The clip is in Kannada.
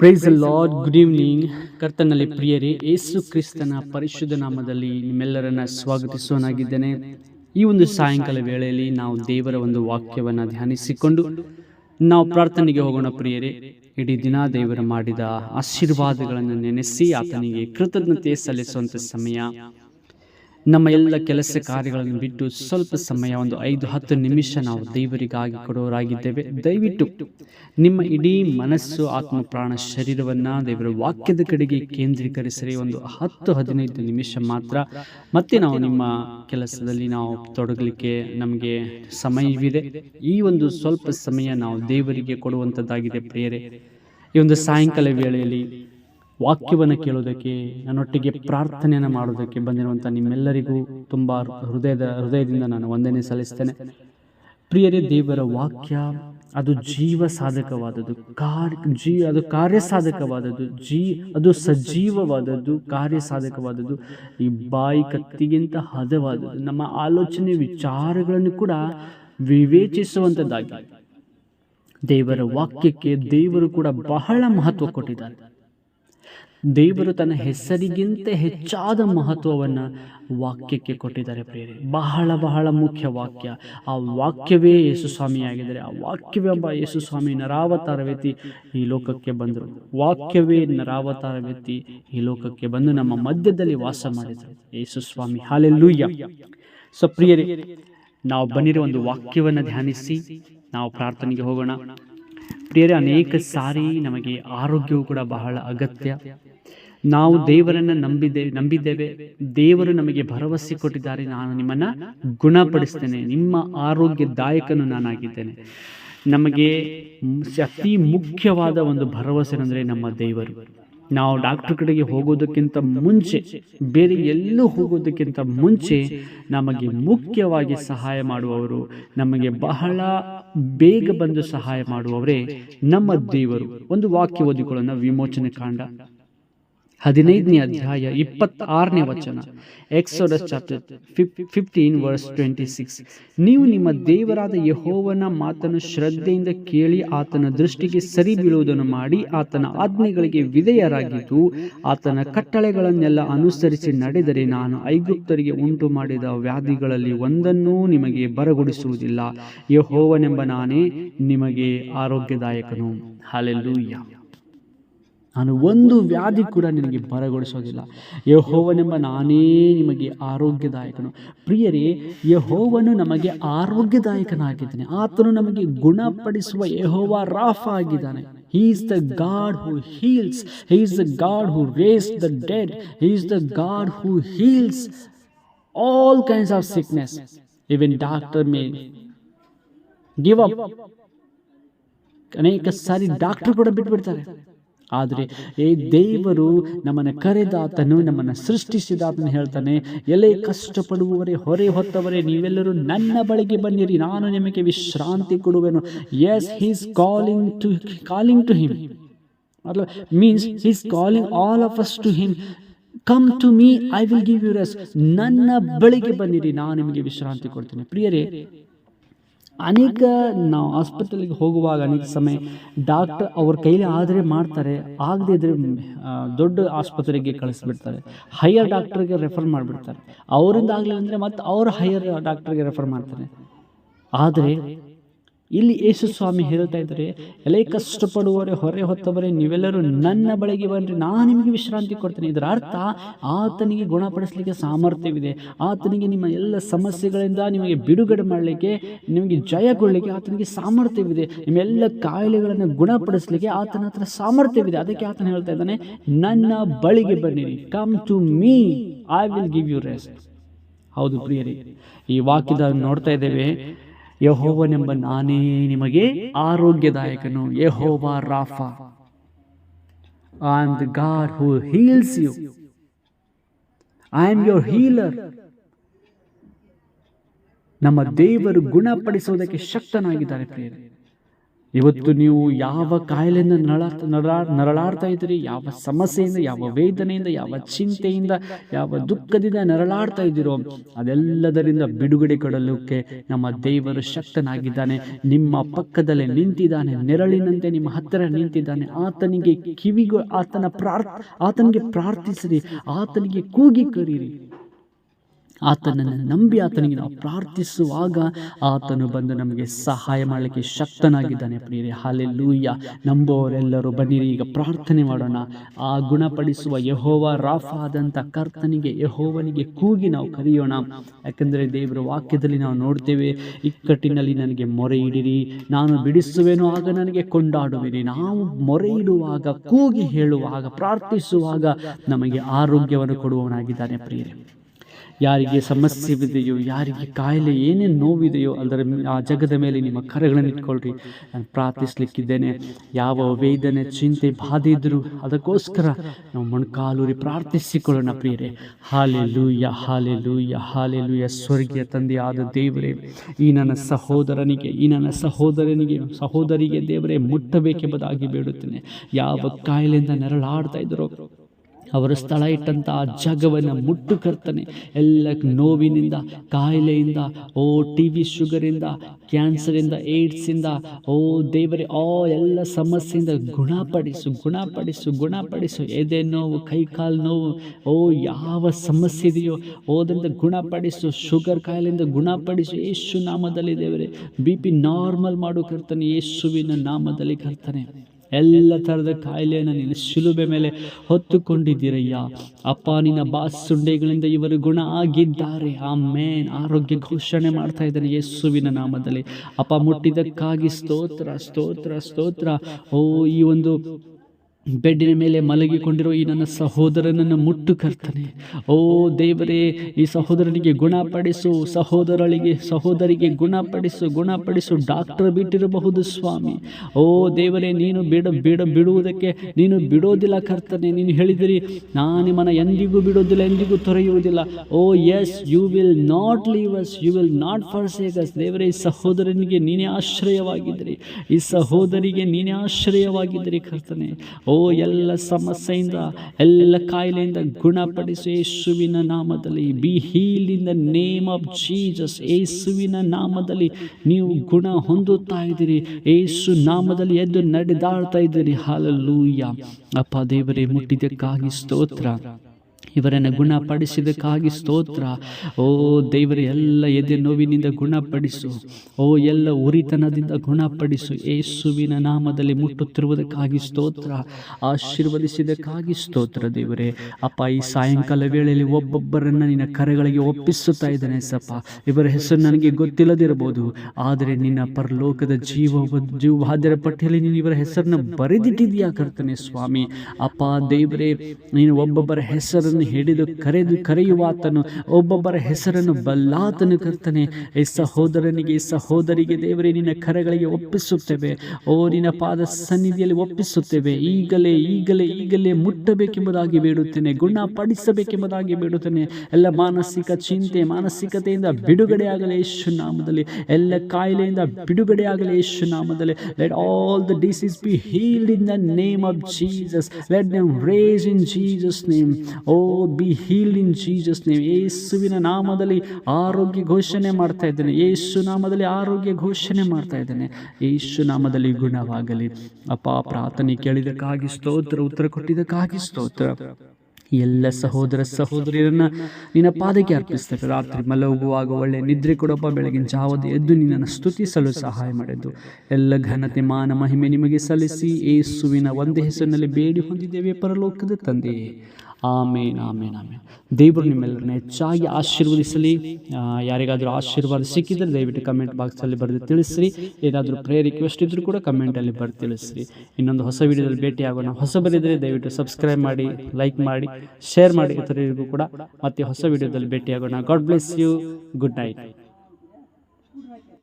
ಪ್ರೈಸ್ ಲಾರ್ಡ್ ಗುಡ್ ಈವ್ನಿಂಗ್ ಕರ್ತನಲ್ಲಿ ಪ್ರಿಯರೇ ಯೇಸು ಕ್ರಿಸ್ತನ ಪರಿಶುದ್ಧ ನಾಮದಲ್ಲಿ ನಿಮ್ಮೆಲ್ಲರನ್ನ ಸ್ವಾಗತಿಸುವನಾಗಿದ್ದೇನೆ ಈ ಒಂದು ಸಾಯಂಕಾಲ ವೇಳೆಯಲ್ಲಿ ನಾವು ದೇವರ ಒಂದು ವಾಕ್ಯವನ್ನು ಧ್ಯಾನಿಸಿಕೊಂಡು ನಾವು ಪ್ರಾರ್ಥನೆಗೆ ಹೋಗೋಣ ಪ್ರಿಯರೇ. ಇಡೀ ದಿನ ದೇವರು ಮಾಡಿದ ಆಶೀರ್ವಾದಗಳನ್ನು ನೆನೆಸಿ ಆತನಿಗೆ ಕೃತಜ್ಞತೆ ಸಲ್ಲಿಸುವಂಥ ಸಮಯ. ನಮ್ಮ ಎಲ್ಲ ಕೆಲಸ ಕಾರ್ಯಗಳನ್ನು ಬಿಟ್ಟು ಸ್ವಲ್ಪ ಸಮಯ ಒಂದು ಐದು ಹತ್ತು ನಿಮಿಷ ನಾವು ದೇವರಿಗಾಗಿ ಕೊಡೋರಾಗಿದ್ದೇವೆ ದಯವಿಟ್ಟು ನಿಮ್ಮ ಇಡೀ ಮನಸ್ಸು ಆತ್ಮ ಪ್ರಾಣ ಶರೀರವನ್ನು ದೇವರ ವಾಕ್ಯದ ಕಡೆಗೆ ಕೇಂದ್ರೀಕರಿಸಿರಿ ಒಂದು ಹತ್ತು ಹದಿನೈದು ನಿಮಿಷ ಮಾತ್ರ. ಮತ್ತೆ ನಾವು ನಿಮ್ಮ ಕೆಲಸದಲ್ಲಿ ನಾವು ತೊಡಗಲಿಕ್ಕೆ ನಮಗೆ ಸಮಯವಿದೆ. ಈ ಒಂದು ಸ್ವಲ್ಪ ಸಮಯ ನಾವು ದೇವರಿಗೆ ಕೊಡುವಂಥದ್ದಾಗಿದೆ ಪ್ರೇರೆ ಈ ಒಂದು ಸಾಯಂಕಾಲ ವೇಳೆಯಲ್ಲಿ ವಾಕ್ಯವನ್ನು ಕೇಳೋದಕ್ಕೆ, ನನ್ನೊಟ್ಟಿಗೆ ಪ್ರಾರ್ಥನೆಯನ್ನು ಮಾಡೋದಕ್ಕೆ ಬಂದಿರುವಂಥ ನಿಮ್ಮೆಲ್ಲರಿಗೂ ತುಂಬ ಹೃದಯದ, ಹೃದಯದಿಂದ ನಾನು ವಂದನೆ ಸಲ್ಲಿಸ್ತೇನೆ. ಪ್ರಿಯರೇ, ದೇವರ ವಾಕ್ಯ, ಅದು ಜೀವ ಸಾಧಕವಾದದ್ದು ಕಾರ್ ಜೀ, ಅದು ಕಾರ್ಯ ಸಾಧಕವಾದದ್ದು, ಜೀ, ಅದು ಸಜೀವವಾದದ್ದು, ಕಾರ್ಯ ಸಾಧಕವಾದದ್ದು, ಈ ಬಾಯಿ ಕತ್ತಿಗಿಂತ ಹದವಾದದ್ದು, ನಮ್ಮ ಆಲೋಚನೆ ವಿಚಾರಗಳನ್ನು ಕೂಡ ವಿವೇಚಿಸುವಂಥದ್ದಾಗಿ ದೇವರ ವಾಕ್ಯಕ್ಕೆ ದೇವರು ಕೂಡ ಬಹಳ ಮಹತ್ವ ಕೊಟ್ಟಿದ್ದಾರೆ. ದೇವರು ತನ್ನ ಹೆಸರಿಗಿಂತ ಹೆಚ್ಚಾದ ಮಹತ್ವವನ್ನು ವಾಕ್ಯಕ್ಕೆ ಕೊಟ್ಟಿದ್ದಾರೆ ಪ್ರೇರೆ ಬಹಳ ಬಹಳ ಮುಖ್ಯ ವಾಕ್ಯ. ಆ ವಾಕ್ಯವೇ ಯೇಸು ಸ್ವಾಮಿಯಾಗಿದ್ದಾರೆ ಆ ವಾಕ್ಯವೆಂಬ ಯೇಸು ಸ್ವಾಮಿ ನರಾವತಾರ ವ್ಯಕ್ತಿ ಈ ಲೋಕಕ್ಕೆ ಬಂದರು. ವಾಕ್ಯವೇ ನರಾವತಾರ ವ್ಯಕ್ತಿ ಈ ಲೋಕಕ್ಕೆ ಬಂದು ನಮ್ಮ ಮಧ್ಯದಲ್ಲಿ ವಾಸ ಮಾಡಿದರು. ಯೇಸು ಸ್ವಾಮಿ ಹಾಲೆಲ್ಲೂಯ್ಯ. ಸೊ ಪ್ರಿಯರೇ, ನಾವು ಬಂದಿರೋ ಒಂದು ವಾಕ್ಯವನ್ನು ಧ್ಯಾನಿಸಿ, ನಾವು ಪ್ರಾರ್ಥನೆಗೆ ಹೋಗೋಣ. ಪ್ರಿಯರೇ, ಅನೇಕ ಸಾರಿ ನಮಗೆ ಆರೋಗ್ಯವು ಕೂಡ ಬಹಳ ಅಗತ್ಯ. ನಾವು ದೇವರನ್ನ ನಂಬಿದ್ದೇವೆ ನಂಬಿದ್ದೇವೆ. ದೇವರು ನಮಗೆ ಭರವಸೆ ಕೊಟ್ಟಿದ್ದಾರೆ. ನಾನು ನಿಮ್ಮನ್ನ ಗುಣಪಡಿಸ್ತೇನೆ. ನಿಮ್ಮ ಆರೋಗ್ಯದಾಯಕನು ನಾನಾಗಿದ್ದೇನೆ. ನಮಗೆ ಅತಿ ಮುಖ್ಯವಾದ ಒಂದು ಭರವಸೆ ಅಂದರೆ ನಮ್ಮ ದೇವರು. ನಾವು ಡಾಕ್ಟರ್ ಕಡೆಗೆ ಹೋಗೋದಕ್ಕಿಂತ ಮುಂಚೆ, ಬೇರೆ ಎಲ್ಲೂ ಹೋಗೋದಕ್ಕಿಂತ ಮುಂಚೆ ನಮಗೆ ಮುಖ್ಯವಾಗಿ ಸಹಾಯ ಮಾಡುವವರು, ನಮಗೆ ಬಹಳ ಬೇಗ ಬಂದು ಸಹಾಯ ಮಾಡುವವರೇ ನಮ್ಮ ದೇವರು. ಒಂದು ವಾಕ್ಯ ಓದಿಕೊಳ್ಳೋಣ, ವಿಮೋಚನೆ ಕಾಂಡ. ಹದಿನೈದನೇ ಅಧ್ಯಾಯ ಇಪ್ಪತ್ತಾರನೇ ವಚನ. Exodus chapter fifteen verse twenty six ನೀವು ನಿಮ್ಮ ದೇವರಾದ ಯಹೋವನ ಮಾತನ್ನು ಶ್ರದ್ಧೆಯಿಂದ ಕೇಳಿ ಆತನ ದೃಷ್ಟಿಗೆ ಸರಿ ಬೀಳುವುದನ್ನು ಮಾಡಿ ಆತನ ಆಜ್ಞೆಗಳಿಗೆ ವಿಧೇಯರಾಗಿದ್ದು ಆತನ ಕಟ್ಟಳೆಗಳನ್ನೆಲ್ಲ ಅನುಸರಿಸಿ ನಡೆದರೆ ನಾನು ಐಗುಪ್ತರಿಗೆ ಉಂಟು ಮಾಡಿದ ವ್ಯಾಧಿಗಳಲ್ಲಿ ಒಂದನ್ನೂ ನಿಮಗೆ ಬರಗೊಡಿಸುವುದಿಲ್ಲ. ಯಹೋವನೆಂಬ ನಾನೇ ನಿಮಗೆ ಆರೋಗ್ಯದಾಯಕನು. ಹಾಲೆಲ್ಲೂಯ್ಯ. ನಾನು ಒಂದು ವ್ಯಾಧಿ ಕೂಡ ನಿನಗೆ ಬರಗೊಳಿಸೋದಿಲ್ಲ ಯಹೋವನೆಂಬ ನಾನೇ ನಿಮಗೆ ಆರೋಗ್ಯದಾಯಕನು. ಪ್ರಿಯರೇ, ಯಹೋವನು ನಮಗೆ ಆರೋಗ್ಯದಾಯಕನಾಗಿದ್ದಾನೆ. ಆತನು ನಮಗೆ ಗುಣಪಡಿಸುವ ಯಹೋವ ರಾಫ್ ಆಗಿದ್ದಾನೆ. Is the God who heals he is the God who raise the dead he is the God who heals all kinds of sickness even doctor may give up ಅನೇಕ ಸಾರಿ ಡಾಕ್ಟರ್ ಕೂಡ ಬಿಟ್ಬಿಡ್ತಾರೆ. ಆದರೆ ಏ ದೇವರು ನಮ್ಮನ್ನು ಕರೆದಾತನು ನಮ್ಮನ್ನು ಸೃಷ್ಟಿಸಿದಾತನು ಹೇಳ್ತಾನೆ ಎಲೆ ಕಷ್ಟಪಡುವವರೇ ಹೊರೆ ಹೊತ್ತವರೇ ನೀವೆಲ್ಲರೂ ನನ್ನ ಬಳಿಗೆ ಬನ್ನಿರಿ ನಾನು ನಿಮಗೆ ವಿಶ್ರಾಂತಿ ಕೊಡುವೆನು. Yes he's calling to calling to him ಅಲ್ಲ means he's calling all of us to him come to me I will give you rest ನನ್ನ ಬಳಿಗೆ ಬನ್ನಿರಿ ನಾನು ನಿಮಗೆ ವಿಶ್ರಾಂತಿ ಕೊಡ್ತೀನಿ. ಪ್ರಿಯರೇ ಅನೇಕ ನಾವು ಆಸ್ಪತ್ರೆಗೆ ಹೋಗುವಾಗ ಅನೇಕ ಸಮಯ ಡಾಕ್ಟರ್ ಅವ್ರ ಕೈಲಿ ಆದರೆ ಮಾಡ್ತಾರೆ. ಆಗದೇ ಇದ್ರೆ ದೊಡ್ಡ ಆಸ್ಪತ್ರೆಗೆ ಕಳಿಸ್ಬಿಡ್ತಾರೆ. ಹೈಯರ್ ಡಾಕ್ಟರ್ಗೆ ರೆಫರ್ ಮಾಡಿಬಿಡ್ತಾರೆ. ಅವರಿಂದ ಆಗಲಿಲ್ಲ ಅಂದರೆ ಮತ್ತೆ ಅವ್ರ ಹೈಯರ್ ಡಾಕ್ಟರ್ಗೆ ರೆಫರ್ ಮಾಡ್ತಾರೆ. ಆದರೆ ಇಲ್ಲಿ ಯೇಸು ಸ್ವಾಮಿ ಹೇಳ್ತಾ ಇದ್ದಾರೆ ಎಲೆ ಕಷ್ಟಪಡುವವರೇ ಹೊರೆ ಹೊತ್ತವರೇ ನೀವೆಲ್ಲರೂ ನನ್ನ ಬಳಿಗೆ ಬನ್ನಿರಿ ನಾನು ನಿಮಗೆ ವಿಶ್ರಾಂತಿ ಕೊಡ್ತೇನೆ. ಇದರ ಅರ್ಥ ಆತನಿಗೆ ಗುಣಪಡಿಸಲಿಕ್ಕೆ ಸಾಮರ್ಥ್ಯವಿದೆ. ಆತನಿಗೆ ನಿಮ್ಮ ಎಲ್ಲ ಸಮಸ್ಯೆಗಳಿಂದ ನಿಮಗೆ ಬಿಡುಗಡೆ ಮಾಡಲಿಕ್ಕೆ ನಿಮಗೆ ಜಯಗೊಳ್ಳಲಿಕ್ಕೆ ಆತನಿಗೆ ಸಾಮರ್ಥ್ಯವಿದೆ. ನಿಮ್ಮೆಲ್ಲ ಕಾಯಿಲೆಗಳನ್ನು ಗುಣಪಡಿಸಲಿಕ್ಕೆ ಆತನ ಹತ್ರ ಸಾಮರ್ಥ್ಯವಿದೆ. ಅದಕ್ಕೆ ಆತನ ಹೇಳ್ತಾ ಇದ್ದಾನೆ ನನ್ನ ಬಳಿಗೆ ಬನ್ನಿರಿ. Come to me I will give you rest ಹೌದು ಪ್ರಿಯರಿ ಈ ವಾಕ್ಯದ ನೋಡ್ತಾ ಇದ್ದೇವೆ ಯಹೋವನೆಂಬ ನಾನೇ ನಿಮಗೆ ಆರೋಗ್ಯದಾಯಕನು. ಯಹೋವ ರಾಫ. I am the God who heals you I am your healer ನಮ್ಮ ದೇವರು ಗುಣಪಡಿಸುವುದಕ್ಕೆ ಶಕ್ತನಾಗಿದ್ದಾರೆ ಪ್ರಿಯರೇ. ಇವತ್ತು ನೀವು ಯಾವ ಕಾಯಿಲೆಯಿಂದ ನರಳ ನರಳಾ ನರಳಾಡ್ತಾ ಇದ್ದೀರಿ? ಯಾವ ಸಮಸ್ಯೆಯಿಂದ ಯಾವ ವೇದನೆಯಿಂದ ಯಾವ ಚಿಂತೆಯಿಂದ ಯಾವ ದುಃಖದಿಂದ ನರಳಾಡ್ತಾ ಇದ್ದೀರೋ ಅದೆಲ್ಲದರಿಂದ ಬಿಡುಗಡೆ ಕೊಡಲಿಕ್ಕೆ ನಮ್ಮ ದೇವರು ಶಕ್ತನಾಗಿದ್ದಾನೆ. ನಿಮ್ಮ ಪಕ್ಕದಲ್ಲೇ ನಿಂತಿದ್ದಾನೆ. ನೆರಳಿನಂತೆ ನಿಮ್ಮ ಹತ್ತಿರ ನಿಂತಿದ್ದಾನೆ. ಆತನಿಗೆ ಕಿವಿಗೂ ಆತನ ಪ್ರಾರ್ಥ ಆತನಿಗೆ ಪ್ರಾರ್ಥಿಸಿರಿ. ಆತನಿಗೆ ಕೂಗಿ ಕರೀರಿ. ಆತನನ್ನು ನಂಬಿ ಆತನಿಗೆ ನಾವು ಪ್ರಾರ್ಥಿಸುವಾಗ ಆತನು ಬಂದು ನಮಗೆ ಸಹಾಯ ಮಾಡಲಿಕ್ಕೆ ಶಕ್ತನಾಗಿದ್ದಾನೆ ಪ್ರಿಯರೇ. ಹಾಲೆ ಲೂಯ್ಯ ನಂಬುವವರೆಲ್ಲರೂ ಬನ್ನಿರಿ. ಈಗ ಪ್ರಾರ್ಥನೆ ಮಾಡೋಣ. ಆ ಗುಣಪಡಿಸುವ ಯಹೋವ ರಾಫ ಆದಂಥ ಕರ್ತನಿಗೆ ಯಹೋವನಿಗೆ ಕೂಗಿ ನಾವು ಕರೆಯೋಣ. ಯಾಕೆಂದರೆ ದೇವರ ವಾಕ್ಯದಲ್ಲಿ ನಾವು ನೋಡ್ತೇವೆ ಇಕ್ಕಟ್ಟಿನಲ್ಲಿ ನನಗೆ ಮೊರೆ ಇಡಿರಿ. ನಾನು ಬಿಡಿಸುವೆನೋ ಆಗ ನನಗೆ ಕೊಂಡಾಡುವಿರಿ. ನಾವು ಮೊರೆ ಇಡುವಾಗ ಕೂಗಿ ಹೇಳುವಾಗ ಪ್ರಾರ್ಥಿಸುವಾಗ ನಮಗೆ ಆರೋಗ್ಯವನ್ನು ಕೊಡುವವನಾಗಿದ್ದಾನೆ ಪ್ರಿಯರೇ. ಯಾರಿಗೆ ಸಮಸ್ಯೆ ಇದೆಯೋ ಯಾರಿಗೆ ಕಾಯಿಲೆ ಏನೇನು ನೋವಿದೆಯೋ, ಅದರ ಆ ಜಗದ ಮೇಲೆ ನಿಮ್ಮ ಕರೆಗಳನ್ನು ಇಟ್ಕೊಳ್ರಿ. ನಾನು ಪ್ರಾರ್ಥಿಸ್ಲಿಕ್ಕಿದ್ದೇನೆ. ಯಾವ ವೇದನೆ, ಚಿಂತೆ, ಬಾಧೆ ಇದ್ದರೂ ಅದಕ್ಕೋಸ್ಕರ ನಾವು ಮೊಣಕಾಲೂರಿ ಪ್ರಾರ್ಥಿಸಿಕೊಳ್ಳೋಣ ಪ್ರಿಯರೇ. ಹಾಲೆ ಲೂಯ್ಯ ಹಾಲೆ ಲೂಯ್ಯ ಹಾಲೆ ಲೂಯ್ಯ ಸ್ವರ್ಗೀಯ ತಂದೆಯಾದ ದೇವರೇ, ಈ ನನ್ನ ಸಹೋದರನಿಗೆ, ಈ ನನ್ನ ಸಹೋದರನಿಗೆ, ಸಹೋದರಿಗೆ ದೇವರೇ, ಮುಟ್ಟಬೇಕೆಂಬುದಾಗಿ ಬೇಡುತ್ತೇನೆ. ಯಾವ ಕಾಯಿಲೆಯಿಂದ ನೆರಳಾಡ್ತಾ ಇದ್ದರೋ ಅವರ ಸ್ಥಳ ಇಟ್ಟಂಥ ಜಾಗವನ್ನು ಮುಟ್ಟು ಕರ್ತನೆ. ಎಲ್ಲ ನೋವಿನಿಂದ, ಕಾಯಿಲೆಯಿಂದ, ಓ ಟಿ ವಿ ಶುಗರಿಂದ, ಕ್ಯಾನ್ಸರಿಂದ ಏಡ್ಸಿಂದ ಓ ದೇವರೇ, ಆ ಎಲ್ಲ ಸಮಸ್ಯೆಯಿಂದ ಗುಣಪಡಿಸು ಗುಣಪಡಿಸು ಗುಣಪಡಿಸು. ಎದೆ ನೋವು, ಕೈಕಾಲು ನೋವು, ಓ ಯಾವ ಸಮಸ್ಯೆ ಇದೆಯೋ, ಓದರಿಂದ ಗುಣಪಡಿಸು, ಶುಗರ್ ಕಾಯಿಲೆಯಿಂದ ಗುಣಪಡಿಸು. ಯೇಸು ನಾಮದಲ್ಲಿ ದೇವರೇ, ಬಿ ಪಿ ನಾರ್ಮಲ್ ಮಾಡು ಕರ್ತನೆ, ಯೇಸುವಿನ ನಾಮದಲ್ಲಿ ಕರ್ತನೆ. ಎಲ್ಲ ಥರದ ಕಾಯಿಲೆಯನ್ನು ನೀನು ಶಿಲುಬೆ ಮೇಲೆ ಹೊತ್ತುಕೊಂಡಿದ್ದೀರಯ್ಯ. ಅಪ್ಪ, ನಿನ್ನ ಬಾಸುಂಡೆಗಳಿಂದ ಇವರು ಗುಣ ಆಗಿದ್ದಾರೆ. ಆ ಮೇನ್ ಆರೋಗ್ಯ ಘೋಷಣೆ ಮಾಡ್ತಾ ಇದ್ದಾನೆ ಯೇಸುವಿನ ನಾಮದಲ್ಲಿ. ಅಪ್ಪ, ಮುಟ್ಟಿದ್ದಕ್ಕಾಗಿ ಸ್ತೋತ್ರ ಸ್ತೋತ್ರ ಸ್ತೋತ್ರ. ಓ, ಈ ಒಂದು ಬೆಡ್ಡಿನ ಮೇಲೆ ಮಲಗಿಕೊಂಡಿರೋ ಈ ನನ್ನ ಸಹೋದರನನ್ನು ಮುಟ್ಟು ಕರ್ತನೆ. ಓ ದೇವರೇ, ಈ ಸಹೋದರನಿಗೆ ಗುಣಪಡಿಸು, ಸಹೋದರಳಿಗೆ, ಸಹೋದರಿಗೆ ಗುಣಪಡಿಸು ಗುಣಪಡಿಸು ಡಾಕ್ಟರ್ ಬಿಟ್ಟಿರಬಹುದು ಸ್ವಾಮಿ. ಓ ದೇವರೇ, ನೀನು ಬಿಡ ಬಿಡ, ಬಿಡುವುದಕ್ಕೆ ನೀನು ಬಿಡೋದಿಲ್ಲ ಕರ್ತನೆ. ನೀನು ಹೇಳಿದಿರಿ ನಾನು ನಿಮ್ಮನ್ನು ಎಂದಿಗೂ ಬಿಡೋದಿಲ್ಲ, ಎಂದಿಗೂ ತೊರೆಯುವುದಿಲ್ಲ. ಓ yes you will not leave us you will not forsake us ದೇವರೇ, ಈ ಸಹೋದರನಿಗೆ ನೀನೇ ಆಶ್ರಯವಾಗಿದ್ದರೆ. ಈ ಸಹೋದರಿಗೆ ನೀನೇ ಆಶ್ರಯವಾಗಿದ್ದರೆ ಕರ್ತನೆ. ಓ ಎಲ್ಲ ಸಮಸ್ಯೆಯಿಂದ, ಎಲ್ಲ ಕಾಯಿಲೆಯಿಂದ ಗುಣಪಡಿಸು ಯೇಸುವಿನ ನಾಮದಲ್ಲಿ. Be heal in the name of Jesus ಯೇಸುವಿನ ನಾಮದಲ್ಲಿ ನೀವು ಗುಣ ಹೊಂದುತ್ತಾ ಇದ್ದೀರಿ. ಯೇಸು ನಾಮದಲ್ಲಿ ಎದ್ದು ನಡೆದಾಡ್ತಾ ಇದ್ದೀರಿ. ಹಾಲಲ್ಲೂಯ್ಯ ಅಪ್ಪ ದೇವರೇ, ಮುಟ್ಟಿದ್ದಕ್ಕಾಗಿ ಸ್ತೋತ್ರ. ಇವರನ್ನು ಗುಣಪಡಿಸಿದಕ್ಕಾಗಿ ಸ್ತೋತ್ರ. ಓ ದೇವರ, ಎಲ್ಲ ಎದೆ ನೋವಿನಿಂದ ಗುಣಪಡಿಸು. ಓ, ಎಲ್ಲ ಉರಿತನದಿಂದ ಗುಣಪಡಿಸು. ಯೇಸುವಿನ ನಾಮದಲ್ಲಿ ಮುಟ್ಟುತ್ತಿರುವುದಕ್ಕಾಗಿ ಸ್ತೋತ್ರ. ಆಶೀರ್ವದಿಸಿದಕ್ಕಾಗಿ ಸ್ತೋತ್ರ ದೇವರೇ. ಅಪ್ಪ, ಈ ಸಾಯಂಕಾಲ ವೇಳೆಯಲ್ಲಿ ಒಬ್ಬೊಬ್ಬರನ್ನು ನಿನ್ನ ಕರೆಗಳಿಗೆ ಒಪ್ಪಿಸುತ್ತಾ ಇದ್ದಾನೆ ಸಪ್ಪ ಇವರ ಹೆಸರು ನನಗೆ ಗೊತ್ತಿಲ್ಲದಿರಬಹುದು. ಆದರೆ ನಿನ್ನ ಪರಲೋಕದ ಜೀವ ಜೀವಾದರ ಪಟ್ಟಿಯಲ್ಲಿ ನೀನು ಇವರ ಹೆಸರನ್ನು ಬರೆದಿಟ್ಟಿದೆಯಾ ಕರ್ತನೆ ಸ್ವಾಮಿ. ಅಪ್ಪ, ದೇವರೇ, ನೀನು ಒಬ್ಬೊಬ್ಬರ ಹೆಸರನ್ನು ಹಿಡಿದು ಕರೆದು ಕರೆಯುವಾತನು ಒಬ್ಬೊಬ್ಬರ ಹೆಸರನ್ನು ಬಲ್ಲಾತನು ಕರ್ತನೆ ಈ ಸಹೋದರನಿಗೆ, ಈ ಸಹೋದರಿಗೆ ದೇವರೇ, ನಿನ್ನ ಕರೆಗಳಿಗೆ ಒಪ್ಪಿಸುತ್ತೇವೆ. ಓ, ನಿನ್ನ ಪಾದ ಸನ್ನಿಧಿಯಲ್ಲಿ ಒಪ್ಪಿಸುತ್ತೇವೆ. ಈಗಲೇ ಈಗಲೇ ಈಗಲೇ ಮುಟ್ಟಬೇಕೆಂಬುದಾಗಿ ಬೇಡುತ್ತೇನೆ. ಗುಣಪಡಿಸಬೇಕೆಂಬುದಾಗಿ ಬೇಡುತ್ತೇನೆ. ಎಲ್ಲ ಮಾನಸಿಕ ಚಿಂತೆ, ಮಾನಸಿಕತೆಯಿಂದ ಬಿಡುಗಡೆ ಆಗಲಿ ಯೇಸು ನಾಮದಲ್ಲಿ. ಎಲ್ಲ ಕಾಯಿಲೆಯಿಂದ ಬಿಡುಗಡೆ ಆಗಲಿ ಯೇಸು ನಾಮದಲ್ಲಿ. Let all the disease be healed in the name of Jesus let them raise in Jesus name oh be heal in Jesus name ಯೇಸುವಿನ ನಾಮದಲ್ಲಿ ಆರೋಗ್ಯ ಘೋಷಣೆ ಮಾಡ್ತಾ ಇದ್ದೇನೆ. ಯೇಸು ನಾಮದಲ್ಲಿ ಆರೋಗ್ಯ ಘೋಷಣೆ ಮಾಡ್ತಾ ಇದ್ದೇನೆ. ಯೇಸು ನಾಮದಲ್ಲಿ ಗುಣವಾಗಲಿ. ಅಪ್ಪ, ಪ್ರಾರ್ಥನೆ ಕೇಳಿದಕ್ಕಾಗಿ ಸ್ತೋತ್ರ, ಉತ್ತರ ಕೊಟ್ಟಿದ್ದಕ್ಕಾಗಿ ಸ್ತೋತ್ರ. ಎಲ್ಲ ಸಹೋದರ ಸಹೋದರಿಯರನ್ನ ನಿನ್ನ ಪಾದಕ್ಕೆ ಅರ್ಪಿಸ್ತೇವೆ ರಾತ್ರಿ ಮಲಗುವಾಗ ಒಳ್ಳೆ ನಿದ್ರೆ ಕೊಡಪ್ಪ. ಬೆಳಗಿನ ಜಾವದ ಎದ್ದು ನಿನ್ನನ್ನು ಸ್ತುತಿಸಲು ಸಹಾಯ ಮಾಡಿದ್ದು. ಎಲ್ಲ ಘನತೆ, ಮಾನ, ಮಹಿಮೆ ನಿಮಗೆ ಸಲ್ಲಿಸಿ. ಏಸುವಿನ ಒಂದೇ ಹೆಸರಿನಲ್ಲಿ ಬೇಡಿ ಹೊಂದಿದ್ದೇವೆ. ಪರಲೋಕದ ತಂದೆಯೇ. ಆಮೇನ್ ಆಮೇನ್ ಆಮೇನ್. ದೇವರು ನಿಮ್ಮೆಲ್ಲರನ್ನ ಹೆಚ್ಚಾಗಿ ಆಶೀರ್ವದಿಸಲಿ. ಯಾರಿಗಾದರೂ ಆಶೀರ್ವಾದ ಸಿಕ್ಕಿದ್ರೆ ದಯವಿಟ್ಟು ಕಮೆಂಟ್ ಬಾಕ್ಸಲ್ಲಿ ಬರೆದು ತಿಳಿಸ್ರಿ. ಏನಾದರೂ ಪ್ರೇಯರ್ ರಿಕ್ವೆಸ್ಟ್ ಇದ್ದರೂ ಕೂಡ ಕಮೆಂಟಲ್ಲಿ ಬರೆದು ತಿಳಿಸ್ರಿ. ಇನ್ನೊಂದು ಹೊಸ ವಿಡಿಯೋದಲ್ಲಿ ಭೇಟಿ ಆಗೋಣ ಹೊಸ ಬರಿದರೆ ದಯವಿಟ್ಟು ಸಬ್ಸ್ಕ್ರೈಬ್ ಮಾಡಿ ಲೈಕ್ ಮಾಡಿ ಶೇರ್ ಮಾಡಿ ಇತರರಿಗೂ ಕೂಡ. ಮತ್ತೆ ಹೊಸ ವಿಡಿಯೋದಲ್ಲಿ ಭೇಟಿ ಆಗೋಣ God bless you good night